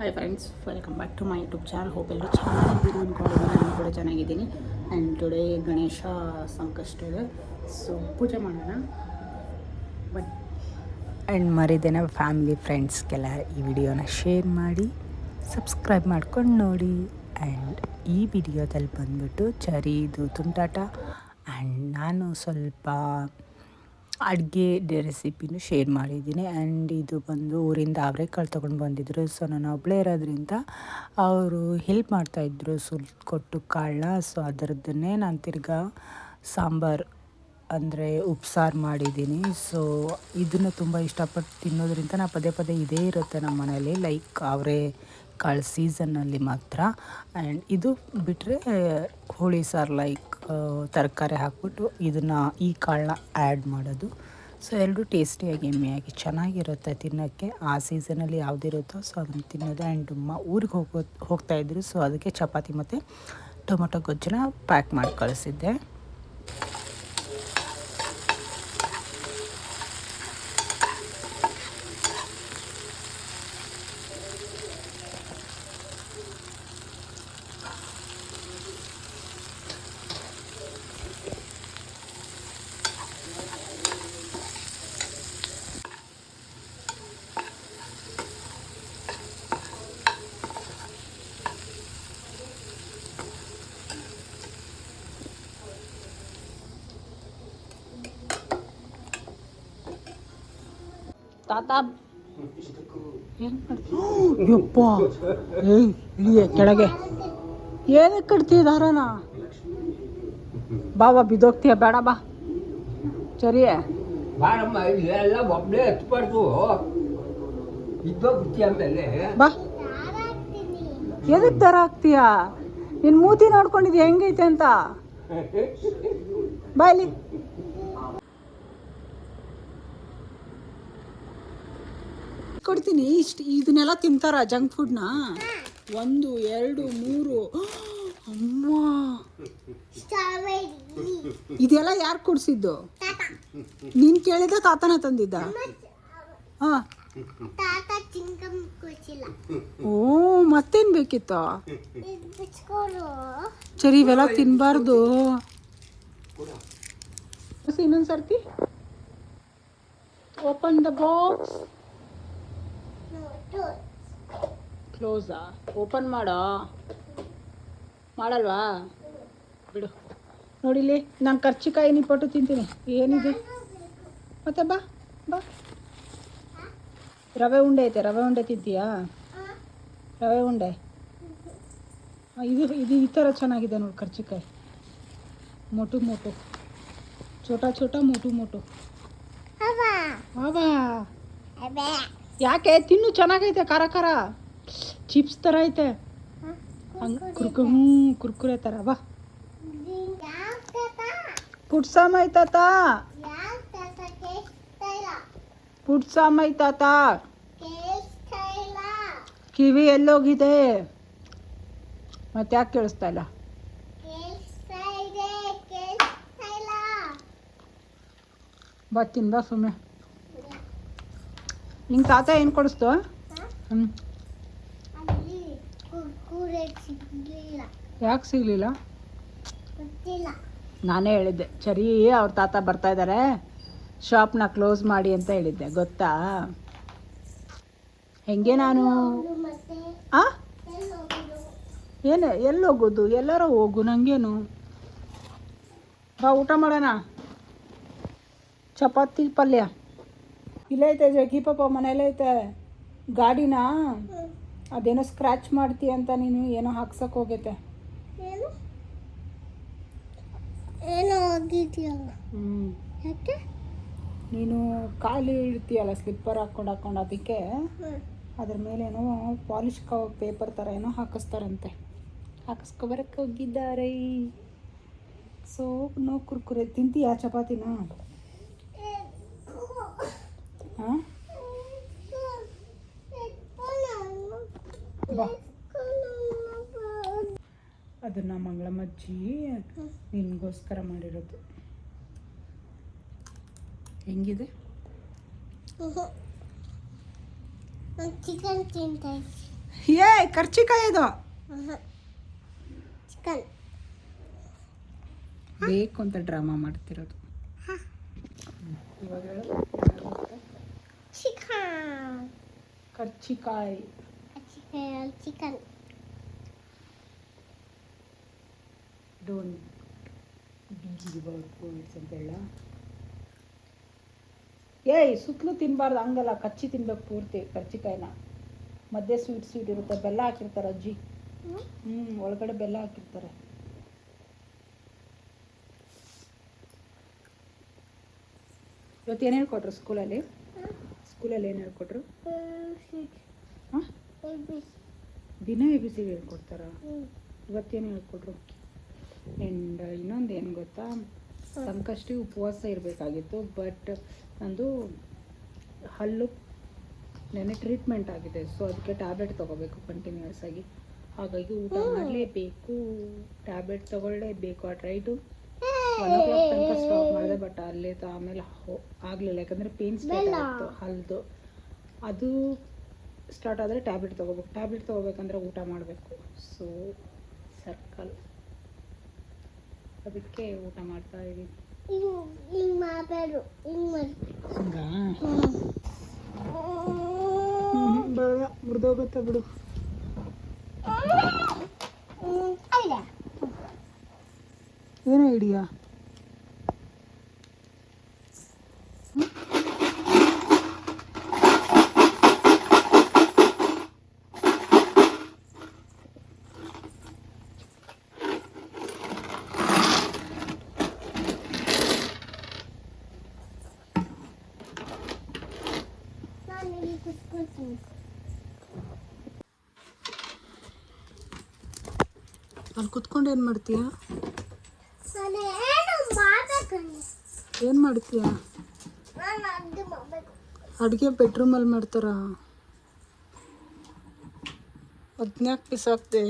Hi friends welcome back to my YouTube channel hope ಎಲ್ಲರೂ ಚೆನ್ನಾಗಿದ್ದೀರಿ ಅಂದ್ಕೊಂಡಿದ್ದೀನಿ. ನಾನು ಕೂಡ ಚೆನ್ನಾಗಿದ್ದೀನಿ. ಆ್ಯಂಡ್ ಟುಡೇ ಗಣೇಶ ಸಂಕಷ್ಟ ಇದೆ ಸೊ ಪೂಜೆ ಮಾಡೋಣ. ಬಟ್ ಆ್ಯಂಡ್ ಮರಿದೇನ ಫ್ಯಾಮಿಲಿ ಫ್ರೆಂಡ್ಸ್ಗೆಲ್ಲ ಈ ವಿಡಿಯೋನ ಶೇರ್ ಮಾಡಿ ಸಬ್ಸ್ಕ್ರೈಬ್ ಮಾಡ್ಕೊಂಡು ನೋಡಿ. ಆ್ಯಂಡ್ ಈ ವಿಡಿಯೋದಲ್ಲಿ ಬಂದ್ಬಿಟ್ಟು ಚರಿದು ತುಂಟಾಟ. ಆ್ಯಂಡ್ ನಾನು ಸ್ವಲ್ಪ ಅಡುಗೆ ರೆಸಿಪಿನೂ ಶೇರ್ ಮಾಡಿದ್ದೀನಿ. ಆ್ಯಂಡ್ ಇದು ಬಂದು ಊರಿಂದ ಅವರೆಕಾಳು ತೊಗೊಂಡು ಬಂದಿದ್ದರು ಸೊ, ನಾನು ಒಬ್ಬಳೇ ಇರೋದ್ರಿಂದ ಅವರು ಹೆಲ್ಪ್ ಮಾಡ್ತಾಯಿದ್ರು ಸುಲ್ ಕೊಟ್ಟು ಕಾಳನ್ನ. ಸೊ, ಅದರದ್ದನ್ನೇ ನಾನು ತಿರ್ಗಾ ಸಾಂಬಾರು ಅಂದರೆ ಉಪ್ಸಾರು ಮಾಡಿದ್ದೀನಿ. ಸೊ, ಇದನ್ನು ತುಂಬ ಇಷ್ಟಪಟ್ಟು ತಿನ್ನೋದ್ರಿಂದ ನಾನು ಪದೇ ಪದೇ ಇದೇ ಇರುತ್ತೆ ನಮ್ಮ ಮನೇಲಿ ಲೈಕ್ ಅವರೇ ಕಾಳು ಸೀಸನ್ನಲ್ಲಿ ಮಾತ್ರ. ಆ್ಯಂಡ್ ಇದು ಬಿಟ್ಟರೆ ಹೋಳಿ ಸಾರು ಲೈಕ್ ತರಕಾರಿ ಹಾಕ್ಬಿಟ್ಟು ಇದನ್ನು ಈ ಕಾಳನ್ನ ಆ್ಯಡ್ ಮಾಡೋದು. ಸೊ ಎರಡು ಟೇಸ್ಟಿಯಾಗಿ ಎಮ್ಮೆಯಾಗಿ ಚೆನ್ನಾಗಿರುತ್ತೆ ತಿನ್ನೋಕ್ಕೆ. ಆ ಸೀಸನಲ್ಲಿ ಯಾವುದಿರುತ್ತೋ ಸೊ ಅದನ್ನು ತಿನ್ನೋದು. ಆ್ಯಂಡ್ ಮ ಊರಿಗೆ ಹೋಗೋ ಹೋಗ್ತಾಯಿದ್ರು ಸೊ ಅದಕ್ಕೆ ಚಪಾತಿ ಮತ್ತು ಟೊಮೊಟೊ ಗೊಜ್ಜನ್ನ ಪ್ಯಾಕ್ ಮಾಡಿ ಕಳಿಸಿದ್ದೆ ತಾತ ಏನು ಯಪ್ಪ. ಏಯ್ ಇಲ್ಲಿಯೇ ಕೆಳಗೆ. ಏನಕ್ಕೆ ಕಟ್ತೀಯ ದಾರನ ಬಾ ಬಾ ಬಿದ್ದೋಗ್ತೀಯ ಬೇಡ ಬಾ. ಸರಿ ಬಾರಮ್ಮ ಎಲ್ಲ ಒಬ್ಬನೇ ಹತ್ಬಾರ್ದು ಇದ್ದೋಗ್ಬಿಡ್ತೀಯ ಆಮೇಲೆ. ಬಾ. ಎದಕ್ಕೆ ದರ ಹಾಕ್ತೀಯ ನಿನ್ನ ಮೂತಿ ನೋಡ್ಕೊಂಡಿದ್ಯ? ಹೆಂಗೈತೆ ಅಂತ? ಬಾ ಕೊಡ್ತೀನಿ. ಇಷ್ಟು ಇದನ್ನೆಲ್ಲ ತಿಂತಾರ ಜಂಕ್ ಫುಡ್ನ ಒಂದು, ಎರಡು, ಮೂರು. ಅಮ್ಮ. ಇದೆಲ್ಲ ಯಾರು ಕೊಡ್ಸಿದ್ದು? ನೀನು ಕೇಳಿದ ತಾತನ ತಂದಿದ್ದ? ಹಾ. ಓ, ಮತ್ತೇನ್ ಬೇಕಿತ್ತು? ಸರಿ, ಇವೆಲ್ಲ ತಿನ್ಬಾರ್ದು. ಇನ್ನೊಂದ್ಸರ್ತಿ. ಓಪನ್ ದ ಬಾಕ್ಸ್ ಕ್ಲೋಸಾ ಓಪನ್ ಮಾಡೋ. ಮಾಡಲ್ವಾ? ಬಿಡು. ನೋಡಿಲಿ ನಾನು ಕರ್ಚಿಕಾಯಿ ನಿಪ್ಪಟ್ಟು ತಿಂತೀನಿ. ಏನಿದೆ? ಮತ್ತೆ ಬಾ ಬಾ. ರವೆ ಉಂಡೆ ಐತೆ ರವೆ ಉಂಡೆ ತಿಂತೀಯಾ? ರವೆ ಉಂಡೆ. ಇದು ಇದು ಈ ಥರ ಚೆನ್ನಾಗಿದೆ ನೋಡಿ ಖರ್ಚಿಕಾಯಿ ಮೋಟು ಮೋಟು. ಚೋಟ ಚೋಟ ಮೋಟು ಮೋಟು. ಆವಾ ಯಾಕೆ? ತಿನ್ನು, ಚೆನ್ನಾಗೈತೆ, ಖಾರ ಖಾರ. ಚಿಪ್ಸ್ ಥರ ಐತೆ. ಹಂಗೆ ಕುರ್ಕು ಹ್ಞೂ ಕುರ್ಕುರೆ ಥರ ಬಾ. ಯಾವ ತಾತ ಪುಟ್ಸಾಮೈ ತಾತ. ಯಾವ ತಾತ ಕೇಳಿಸ್ತಾ ಇಲ್ಲ ಪುಟ್ಸಾಮೈ ತಾತ. ಕೇಳಿಸ್ತಾ ಇಲ್ಲ ಕಿವಿ ಎಲ್ಲೋಗಿದೆ. ಮತ್ತೆ ಯಾಕೆ ಕೇಳಿಸ್ತಾ ಇಲ್ಲ? ಕೇಳಿಸ್ತಾ ಇದೆ ಕೇಳಿಸ್ತಾ ಇಲ್ಲ ಬಾ, ತಿನ್, ಬಾ ಸುಮ್ಮನೆ ನಿಂಗೆ ತಾತ ಏನು ಕೊಡಿಸ್ತು? ಹ್ಞೂ ಯಾಕೆ ಸಿಗಲಿಲ್ಲ? ನಾನೇ ಹೇಳಿದ್ದೆ. ಸರಿ ಅವ್ರ ತಾತ ಬರ್ತಾ ಇದ್ದಾರೆ ಶಾಪ್ನ ಕ್ಲೋಸ್ ಮಾಡಿ ಅಂತ ಹೇಳಿದ್ದೆ. ಗೊತ್ತಾ? ಹೆಂಗೆ ನಾನು? ಆ? ಏನು ಎಲ್ಲಿ ಹೋಗೋದು? ಎಲ್ಲಾರ ಹೋಗು ನನಗೇನು ಬಾ ಊಟ ಮಾಡೋಣ. ಚಪಾತಿ ಪಲ್ಯ. ಇಲ್ಲೈತೆ ಜಗ್ಗಿ ಪಾಪ ಮನೇಲೈತೆ ಗಾಡಿನ ಅದೇನೋ ಸ್ಕ್ರ್ಯಾಚ್ ಮಾಡ್ತೀಯ ಅಂತ ನೀನು ಏನೋ ಹಾಕ್ಸಕ್ ಹೋಗೈತೆ. ಏನು? ಹ್ಞೂ ಯಾಕೆ? ನೀನು ಕಾಲು ಇಡ್ತೀಯಲ್ಲ ಸ್ಲಿಪ್ಪರ್ ಹಾಕ್ಕೊಂಡು ಹಾಕೊಂಡು ಅದಕ್ಕೆ. ಅದ್ರ ಮೇಲೇನೋ ಪಾಲಿಶ್ ಕ ಪೇಪರ್ ಥರ ಏನೋ ಹಾಕಿಸ್ತಾರಂತೆ. ಹಾಕಿಸ್ಕೊಬರಕ್ಕೆ ಹೋಗಿದ್ದಾರೆ. So no Kurkure. ತಿಂತೀಯಾ ಚಪಾತಿನ? ಅದನ್ನು ಮಂಗಳಮ್ಮಜ್ಜಿ ನಿನಗೋಸ್ಕರ ಮಾಡಿರೋದು. ಹೆಂಗಿದೆ? ಚಿಕನ್ ತಿಂತ ಏ ಕರ್ಚಿಕಾಯಿ ಇದು. ಚಿಕನ್ ಬೇಕು ಅಂತ ಡ್ರಾಮಾ ಮಾಡ್ತಿರೋದು. ಇವಾಗ ಕರ್ಚಿಕಾಯಿ. ಚಿಕನ್ ಅಂತ ಹೇಳ. ಏಯ್ ಸುತ್ತಲೂ ತಿನ್ನಬಾರ್ದು ಹಂಗಲ್ಲ ಕಚ್ಚಿ ತಿನ್ಬೇಕು ಪೂರ್ತಿ ಕರ್ಚಿಕಾಯಿನ. ಮಧ್ಯೆ ಸ್ವೀಟ್ ಸ್ವೀಟ್ ಇರುತ್ತೆ ಬೆಲ್ಲ ಹಾಕಿರ್ತಾರೆ ಅಜ್ಜಿ. ಹ್ಞೂ ಒಳಗಡೆ ಬೆಲ್ಲ ಹಾಕಿರ್ತಾರೆ. ಇವತ್ತು ಏನು ಹೇಳ್ಕೊಟ್ರು ಸ್ಕೂಲಲ್ಲಿ? ಸ್ಕೂಲಲ್ಲಿ ಏನು ಹೇಳ್ಕೊಟ್ರು? ದಿನ ಎ ಬಿ ಸಿ ಹೇಳ್ಕೊಡ್ತಾರ? ಇವತ್ತೇನು ಹೇಳ್ಕೊಟ್ರು? ಆ್ಯಂಡ್ ಇನ್ನೊಂದು ಏನು ಗೊತ್ತಾ? ಸಂಕಷ್ಟಿ ಉಪವಾಸ ಇರಬೇಕಾಗಿತ್ತು ಬಟ್ ನಂದು ಹಲ್ಲು ನೆನೆ ಟ್ರೀಟ್ಮೆಂಟ್ ಆಗಿದೆ. ಸೊ ಅದಕ್ಕೆ ಟ್ಯಾಬ್ಲೆಟ್ ತೊಗೋಬೇಕು ಕಂಟಿನ್ಯೂಸ್ ಆಗಿ. ಹಾಗಾಗಿ ಊಟ ಮಾಡಲೇಬೇಕು. ಟ್ಯಾಬ್ಲೆಟ್ ತೊಗೊಳ್ಳೇಬೇಕು. ಆ ಟ್ರೈಟು ಒನ್ ಓ ಕ್ಲಾಕ್ ತನಕ ಸ್ಟಾಪ್ ಮಾಡಿದೆ ಬಟ್ ಅಲ್ಲೇ ತ- ಆಮೇಲೆ ಹೋ- ಆಗಲಿಲ್ಲ. ಯಾಕಂದರೆ ಪೇನ್ ಸ್ಟಾರ್ಟ್ ಆಯಿತು ಹಲ್ದು. ಅದು ಸ್ಟಾರ್ಟ್ ಆದರೆ ಟ್ಯಾಬ್ಲೆಟ್ ತೊಗೋಬೇಕು. ಟ್ಯಾಬ್ಲೆಟ್ ತೊಗೋಬೇಕಂದ್ರೆ ಊಟ ಮಾಡಬೇಕು. ಸೊ ಸರ್ಕಲ್ ಅದಕ್ಕೆ ಊಟ ಮಾಡ್ತಾ ಇದ್ದೀನಿ ಹಿಂಗ್ ಮಾಡಬೇಡು ಹಿಂಗ್ ಮಾಡಿ ಹಂಗಾ? ಬೇಡ ಮುರಿದೋಗುತ್ತೆ ಬಿಡು. ಅಲ್ಲ ಏನೋ ಐಡಿಯಾ ನಾನು ಇಲ್ಲಿ ಕುತ್ಕೊಳ್ತೀನಿ ಅಲ್ಲಿ ಕುತ್ಕೊಂಡು ಏನು ಮಾಡ್ತೀಯಾ? ನಾನು ಏನು ಮಾಡ್ಬೇಕಂದ್ರೆ ಏನು ಮಾಡ್ತೀಯಾ? ನಾನು ಅದು ಮಾಡಬೇಕು. ಅಡುಗೆ ಬೆಡ್ರೂಮಲ್ಲಿ ಮಾಡ್ತಾರಾ? ಹದಿನಾಲ್ಕು ಪೀಸ್ ಹಾಕ್ದೆ?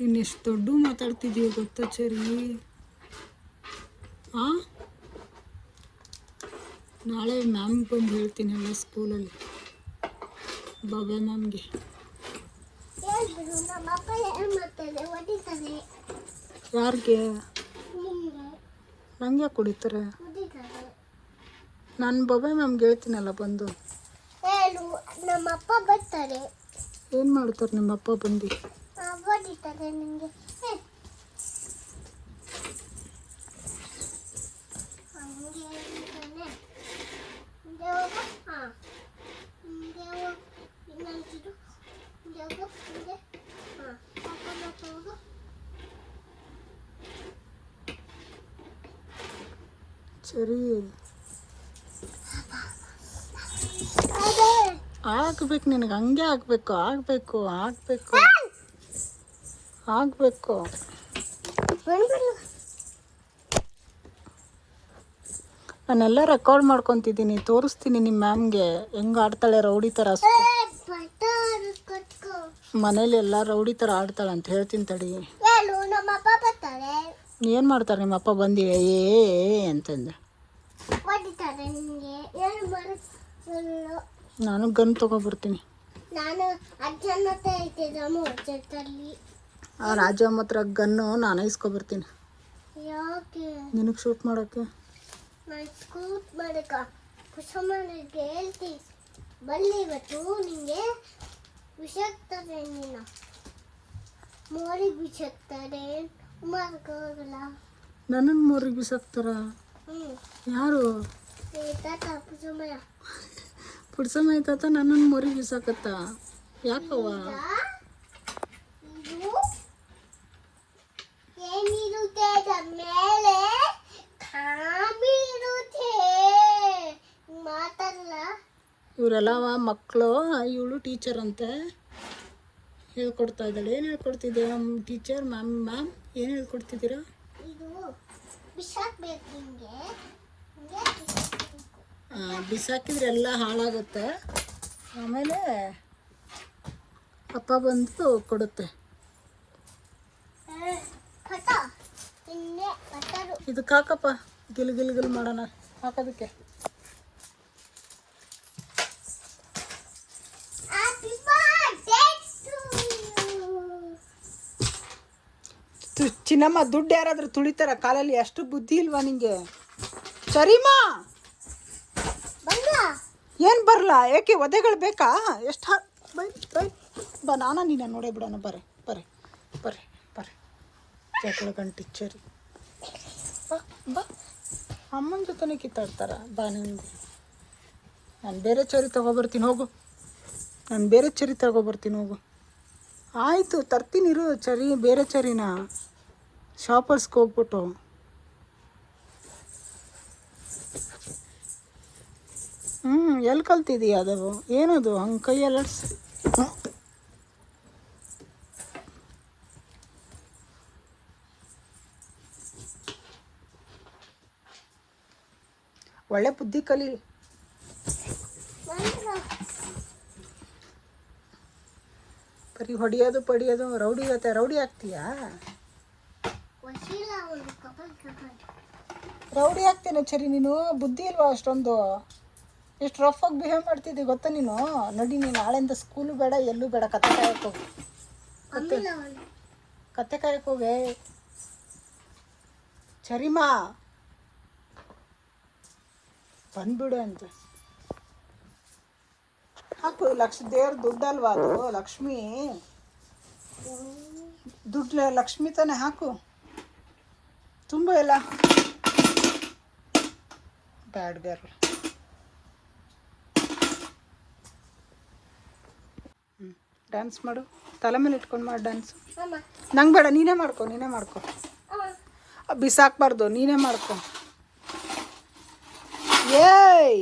ಇನ್ನೆಷ್ಟು ದೊಡ್ಡ ಮಾತಾಡ್ತಿದ್ದೀವಿ ಗೊತ್ತಾ ಚರಿ ಆ? ನಾಳೆ ಮ್ಯಾಮ್ ಬಂದು ಹೇಳ್ತೀನಲ್ಲ ಸ್ಕೂಲಲ್ಲಿ ಬಾಬಾ ಮ್ಯಾಮ್ಗೆ ಯಾರಿಗೆ? ನಂಗೆ ಕುಡಿತಾರೆ ನಾನು ಬಾಬಾ ಮ್ಯಾಮ್ಗೆ ಹೇಳ್ತೀನಲ್ಲ ಬಂದು. ನಮ್ಮಪ್ಪ ನಮ್ಮ ಅಪ್ಪ ಬರ್ತಾರೆ. ಏನು ಮಾಡ್ತಾರೆ ನಿಮ್ಮಪ್ಪ ಬಂದು? ಆ, ಹೊಡಿತಾರೆ ನಿಮಗೆ ಹಂಗೆ ಹೇಳ್ತಾನೆ ಹಿಂಗೆ ಹೋಗು ಹಾಂ ಹಿಂಗೆ ಹೋಗು ಇನ್ನೊಂಚೂರು ಹಿಂಗೆ ಹೋಗು ಹಿಂಗೆ ಹಾಂ ಅಪ್ಪ ಮತ್ತೆ ಹೋಗು ಸರಿ ಅದೇ ಆಗ್ಬೇಕು ನಿನಗೆ ಹಂಗೆ ಆಗ್ಬೇಕು ಆಗ್ಬೇಕು ಆಗ್ಬೇಕು ಆಗ್ಬೇಕು. ನಾನೆಲ್ಲ ರೆಕಾರ್ಡ್ ಮಾಡ್ಕೊತಿದ್ದೀನಿ ತೋರಿಸ್ತೀನಿ ನಿಮ್ಮ ಮ್ಯಾಮ್ಗೆ ಹೆಂಗೆ ಆಡ್ತಾಳೆ ರೌಡಿ ಥರ ಮನೇಲಿ ಎಲ್ಲ ರೌಡಿ ಥರ ಆಡ್ತಾಳೆ ಅಂತ ಹೇಳ್ತೀನಿ ತಡಿ. ನಮ್ಮ ಅಪ್ಪ ಏನು ಮಾಡ್ತಾರೆ ನಿಮ್ಮಪ್ಪ ಬಂದು ಏ ಅಂತಂದೆ. ನಾನು ಗನ್ ತೊಗೊಬರ್ತೀನಿ ನಾನು ಆ ರಾಜ ಹತ್ರ ಗನ್ನು ನಾನು ಇಸ್ಕೊಬರ್ತೀನಿ ಯಾಕೆ? ನಿನಗೆ ಶೂಟ್ ಮಾಡೋಕ್ಕೆ ನಾನು ಶೂಟ್ ಮಾಡಕ ಕುಸಮನಿಗೆ ಹೇಳ್ತೀನಿ ಬಲ್ಲಿ ಇವತ್ತು ನಿಂಗೆ ವಿಷಕ್ತಾರೆ ನೀನು. ಮೋರಿಗೆ ಬಿಸಾಕ್ತಾರೆ ಹೋಗಲ್ಲ. ನನ್ನನ್ನು ಮೋರಿಗೆ ಬಿಸಾಕ್ತಾರ ಯಾರು? ತಾತ ಪುಡ್ಸಮಯ ಪುಡ್ಸಮ್ಮ ತಾತ ನನ್ನನ್ನು ಮೋರಿಗೆ ಬಿಸಾಕತ್ತ ಯಾಕವ್ವ ಇದು ಏನಿರುತ್ತೆ ಅದರ ಮೇಲೆ ಕಾಮಿರುತ್ತೆ ಮಾತಲ್ಲ ಇವರೆಲ್ಲ ಮಕ್ಕಳು ಇವಳು ಟೀಚರ್ ಅಂತ. ಹೇಳ್ಕೊಡ್ತಾ ಇದ್ದಾಳೆ. ಏನು ಹೇಳ್ಕೊಡ್ತಿದ್ದೀರಾ ಟೀಚರ್ ಮ್ಯಾಮ್ ಮ್ಯಾಮ್ ಏನು ಹೇಳ್ಕೊಡ್ತಿದ್ದೀರಾ? ಬಿಸಾಕಿದ್ರೆ ಎಲ್ಲ ಹಾಳಾಗುತ್ತೆ. ಆಮೇಲೆ ಅಪ್ಪ ಬಂದು ಕೊಡುತ್ತೆ. ಇದಕ್ಕೆ ಹಾಕಪ್ಪ. ಗಿಲ್ ಗಿಲ್ ಗಿಲ್ ಮಾಡೋಣ. ಹಾಕೋದಕ್ಕೆ. ಚಿನ್ನಮ್ಮ ದುಡ್ಡು ಯಾರಾದರೂ ತುಳಿತಾರ? ಕಾಲಲ್ಲಿ ಅಷ್ಟು ಬುದ್ಧಿ ಇಲ್ವಾ ನಿಂಗೆ? ಸರಿಮಾ? ಬಂದ ಏನು ಬರಲ್ಲ ಏಕೆ ಒದೆಗಳು ಬೇಕಾ? ಎಷ್ಟು ಹಾ ಬೈ ಬೈ. ಬಾ ನಾನ ನೀನು ನೋಡೇ ಬಿಡೋಣ. ಬರ್ರಿ ಬರ್ರಿ ಬರ್ರಿ ಬರ್ರಿ. ಜಗಳ ಗಂಟಿ ಚರಿ ಬಾ ಬಾ. ಅಮ್ಮನ ಜೊತೆನೇ ಕಿತ್ತಾಡ್ತಾರ? ಬಾ ನಿಂಗೆ. ನಾನು ಬೇರೆ ಚರಿ ತಗೊಬರ್ತೀನಿ ಹೋಗು. ನಾನು ಬೇರೆ ಚರಿ ತಗೊಬರ್ತೀನಿ ಹೋಗು. ಆಯಿತು ತರ್ತೀನಿ ಇರು ಚರಿ ಬೇರೆ ಚರಿನ. ಶಾಪರ್ಸ್ಗೆ ಹೋಗ್ಬಿಟ್ಟು ಹ್ಞೂ ಎಲ್ಲಿ ಕಲ್ತಿದ್ದೀಯ ಅದು? ಏನದು? ಹಂಗೆ ಕೈಯಲ್ಲಿ ಒಳ್ಳೆ ಬುದ್ಧಿ ಕಲಿ. ಬರೀ ಹೊಡಿಯೋದು, ಪಡಿಯೋದು, ರೌಡಿ ಇರತ್ತೆ ರೌಡಿ ಆಗ್ತೀಯಾ? ರೌಡಿ ಹಾಕ್ತೇನೆ ಚರಿ ನೀನು. ಬುದ್ಧಿ ಇಲ್ವಾ ಅಷ್ಟೊಂದು? ಎಷ್ಟು ರಫ್ ಆಗಿ ಬಿಹೇವ್ ಮಾಡ್ತಿದ್ದಿ ಗೊತ್ತಾ ನೀನು? ನಡಿ ನೀನು, ನಾಳೆಯಿಂದ ಸ್ಕೂಲು ಬೇಡ, ಎಲ್ಲೂ ಬೇಡ ಕತೆ ಕಾಯಕ್ಕೆ ಹೋಗಿ. ಕತೆ ಕಾಯಕ್ಕೆ ಹೋಗಿ ಚರಿಮಾ. ಬಂದ್ಬಿಡು ಅಂತ. ಹಾಕು, ಲಕ್ಷ, ದೇವ್ರ ದುಡ್ಡಲ್ವಾ ಅದು? ಲಕ್ಷ್ಮಿ. ದುಡ್ಡು ಲಕ್ಷ್ಮಿ ತಾನೆ ಹಾಕು. ತುಂಬ ಎಲ್ಲ ಬ್ಯಾಡ್ ಗರ್ಲ್ ಡ್ಯಾನ್ಸ್ ಮಾಡು. ತಲೆ ಮೇಲೆ ಇಟ್ಕೊಂಡು ಮಾಡು ಡ್ಯಾನ್ಸ್ ನಂಗೆ ಬೇಡ, ನೀನೇ ಮಾಡ್ಕೊ ನೀನೇ ಮಾಡ್ಕೊ. ಬಿಸಾಕ್ಬಾರ್ದು, ನೀನೇ ಮಾಡ್ಕೊ. ಏಯ್!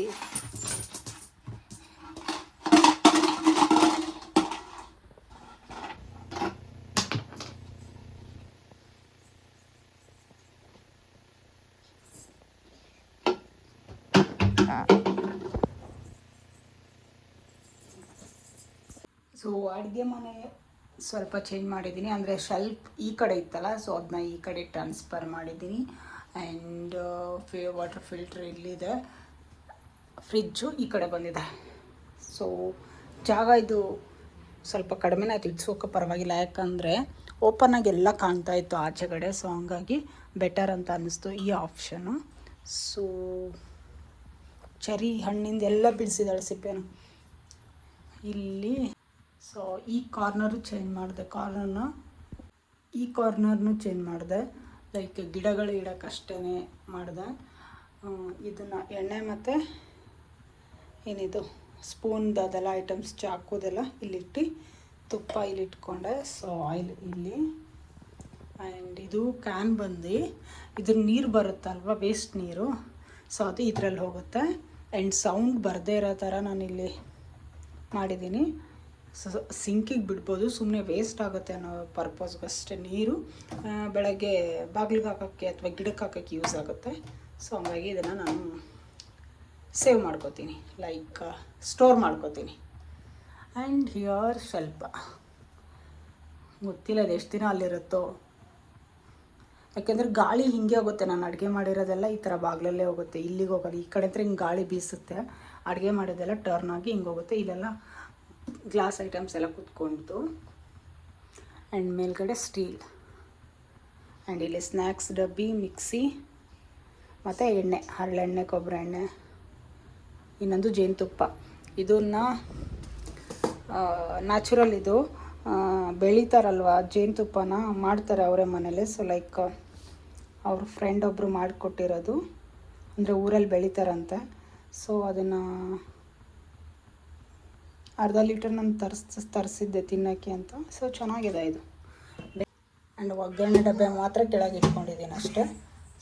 ಅಡುಗೆ ಮನೆ ಸ್ವಲ್ಪ ಚೇಂಜ್ ಮಾಡಿದ್ದೀನಿ. ಅಂದರೆ ಶೆಲ್ಫ್ ಈ ಕಡೆ ಇತ್ತಲ್ಲ ಸೊ ಅದನ್ನ ಈ ಕಡೆ ಟ್ರಾನ್ಸ್ಫರ್ ಮಾಡಿದ್ದೀನಿ. ಆ್ಯಂಡ್ ಫೇ ವಾಟರ್ ಫಿಲ್ಟ್ರ್ ಇಲ್ಲಿದೆ. ಫ್ರಿಜ್ಜು ಈ ಕಡೆ ಬಂದಿದೆ. ಸೊ ಜಾಗ ಇದು ಸ್ವಲ್ಪ ಕಡಿಮೆ ಆಯಿತು. ಇಡ್ಸೋಕೆ ಪರವಾಗಿಲ್ಲ. ಯಾಕಂದರೆ ಓಪನಾಗಿ ಎಲ್ಲ ಕಾಣ್ತಾ ಇತ್ತು ಆಚೆ ಕಡೆ ಸೊ ಹಂಗಾಗಿ ಬೆಟರ್ ಅಂತ ಅನ್ನಿಸ್ತು ಈ ಆಪ್ಷನು ಸೊ ಚರಿ ಹಣ್ಣಿಂದ ಎಲ್ಲ ಬಿಡಿಸಿದಾಳೆ ಸಿಪ್ಪೆನು. ಇಲ್ಲಿ ಸೊ ಈ ಕಾರ್ನರು ಚೇಂಜ್ ಮಾಡಿದೆ, ಕಾರ್ನರ್ನ ಈ ಕಾರ್ನರ್ನು ಚೇಂಜ್ ಮಾಡಿದೆ. ಲೈಕ್ ಗಿಡಗಳು ಇಡೋಕ್ಕಷ್ಟೇ ಮಾಡಿದೆ. ಇದನ್ನು ಎಣ್ಣೆ ಮತ್ತು ಏನಿದು, ಸ್ಪೂನ್ದು ಅದೆಲ್ಲ ಐಟಮ್ಸ್ ಚಾಕುದೆಲ್ಲ ಇಲ್ಲಿಟ್ಟು ತುಪ್ಪ ಇಲ್ಲಿ ಇಟ್ಕೊಂಡೆ ಸೊ ಆಯಿಲ್ ಇಲ್ಲಿ. ಆ್ಯಂಡ್ ಇದು ಕ್ಯಾನ್ ಬಂದು ಇದ್ರ ನೀರು ಬರುತ್ತಲ್ವ ವೇಸ್ಟ್ ನೀರು? ಸೊ ಅದು ಇದರಲ್ಲಿ ಹೋಗುತ್ತೆ. ಆ್ಯಂಡ್ ಸೌಂಡ್ ಬರದೇ ಇರೋ ಥರ ನಾನಿಲ್ಲಿ ಮಾಡಿದ್ದೀನಿ. ಸೊ, ಸಿಂಕಿಗೆ ಬಿಡ್ಬೋದು. ಸುಮ್ಮನೆ ವೇಸ್ಟ್ ಆಗುತ್ತೆ ಅನ್ನೋ ಪರ್ಪಸ್ಗಷ್ಟೇ ನೀರು. ಬೆಳಗ್ಗೆ ಬಾಗಿಲಿಗೆ ಹಾಕೋಕ್ಕೆ ಅಥವಾ ಗಿಡಕ್ಕೆ ಹಾಕೋಕ್ಕೆ ಯೂಸ್ ಆಗುತ್ತೆ. ಸೊ ಹಂಗಾಗಿ ಇದನ್ನು ನಾನು ಸೇವ್ ಮಾಡ್ಕೋತೀನಿ. ಲೈಕ್ ಸ್ಟೋರ್ ಮಾಡ್ಕೋತೀನಿ. ಆ್ಯಂಡ್ ಹಿಯರ್ ಸ್ವಲ್ಪ. ಗೊತ್ತಿಲ್ಲ ಅದು ಎಷ್ಟು ದಿನ ಅಲ್ಲಿರುತ್ತೋ. ಯಾಕೆಂದರೆ ಗಾಳಿ ಹಿಂಗೆ ಹೋಗುತ್ತೆ. ನಾನು ಅಡುಗೆ ಮಾಡಿರೋದೆಲ್ಲ ಈ ಥರ ಬಾಗಿಲಲ್ಲೇ ಹೋಗುತ್ತೆ. ಇಲ್ಲಿಗೆ ಹೋಗೋದು. ಈ ಕಡೆ ಹತ್ರ ಹಿಂಗೆ ಗಾಳಿ ಬೀಸುತ್ತೆ. ಅಡುಗೆ ಮಾಡೋದೆಲ್ಲ ಟರ್ನ್ ಆಗಿ ಹಿಂಗೆ ಹೋಗುತ್ತೆ. ಇಲ್ಲೆಲ್ಲ ಗ್ಲಾಸ್ ಐಟಮ್ಸ್ ಎಲ್ಲ ಕುತ್ಕೊಂಡು ಆ್ಯಂಡ್ ಮೇಲ್ಗಡೆ ಸ್ಟೀಲ್ ಆ್ಯಂಡ್ ಇಲ್ಲಿ ಸ್ನ್ಯಾಕ್ಸ್ ಡಬ್ಬಿ, ಮಿಕ್ಸಿ, ಮತ್ತು ಎಣ್ಣೆ, ಹರಳೆಣ್ಣೆ, ಕೊಬ್ಬರಿ ಎಣ್ಣೆ, ಇನ್ನೊಂದು ಜೇನುತುಪ್ಪ. ಇದನ್ನ ನ್ಯಾಚುರಲ್ ಇದು ಬೆಳೀತಾರಲ್ವ, ಜೇನುತುಪ್ಪನ ಮಾಡ್ತಾರೆ ಅವರೇ ಮನೇಲಿ. ಸೊ ಲೈಕ್ ಅವ್ರ ಫ್ರೆಂಡ್ ಒಬ್ಬರು ಮಾಡಿಕೊಟ್ಟಿರೋದು. ಅಂದರೆ ಊರಲ್ಲಿ ಬೆಳೀತಾರಂತೆ. ಸೊ ಅದನ್ನು ಅರ್ಧ ಲೀಟರ್ ನಾನು ತರಿಸ್, ತರಿಸಿದ್ದೆ ತಿನ್ನೋಕ್ಕೆ ಅಂತ. ಸೊ ಚೆನ್ನಾಗಿದೆ ಇದು. ಆ್ಯಂಡ್ ಒಗ್ಗರಣೆ ಡಬ್ಬೆ ಮಾತ್ರ ಕೆಳಗೆ ಇಟ್ಕೊಂಡಿದ್ದೀನಿ ಅಷ್ಟೇ.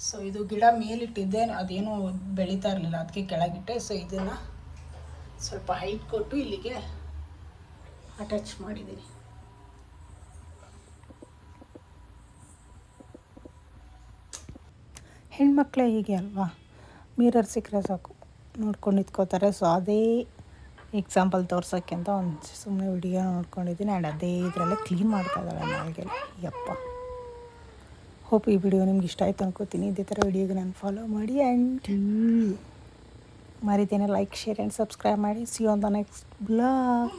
ಸೊ ಇದು ಗಿಡ ಮೇಲಿಟ್ಟಿದ್ದೆ. ಅದೇನು ಬೆಳೀತಾ ಇರಲಿಲ್ಲ. ಅದಕ್ಕೆ ಕೆಳಗಿಟ್ಟೆ. ಸೊ ಇದನ್ನು ಸ್ವಲ್ಪ ಹೈಟ್ ಕೊಟ್ಟು ಇಲ್ಲಿಗೆ ಅಟ್ಯಾಚ್ ಮಾಡಿದ್ದೀನಿ. ಹೆಣ್ಮಕ್ಳೇ ಹೀಗೆ ಅಲ್ವಾ? ಮಿರರ್ ಸಿಕ್ಕರೆ ಸಾಕು. ನೋಡ್ಕೊಂಡು ನಿಂತ್ಕೋತಾರೆ. ಸೊ ಅದೇ ಎಕ್ಸಾಂಪಲ್ ತೋರ್ಸೋಕ್ಕೆ ಅಂತ ಒಂದು ಸುಮ್ಮನೆ ವಿಡಿಯೋ ನೋಡ್ಕೊಂಡಿದ್ದೀನಿ ಆ್ಯಂಡ್ ಅದೇ ಇದರಲ್ಲೇ ಕ್ಲೀನ್ ಮಾಡ್ತಾ ಇದ್ದಾಳೆ ನಾಲ್ಗೆ ಯಪ್ಪ. ಹೋಪ್ ಈ ವಿಡಿಯೋ ನಿಮ್ಗೆ ಇಷ್ಟ ಆಯ್ತು ಅನ್ಕೋತೀನಿ. ಇದೇ ಥರ ವಿಡಿಯೋಗೆ ನಾನು ಫಾಲೋ ಮಾಡಿ ಆ್ಯಂಡ್ ಮರಿದೇನೆ ಲೈಕ್ ಶೇರ್ ಆ್ಯಂಡ್ ಸಬ್ಸ್ಕ್ರೈಬ್ ಮಾಡಿ. See on the next blog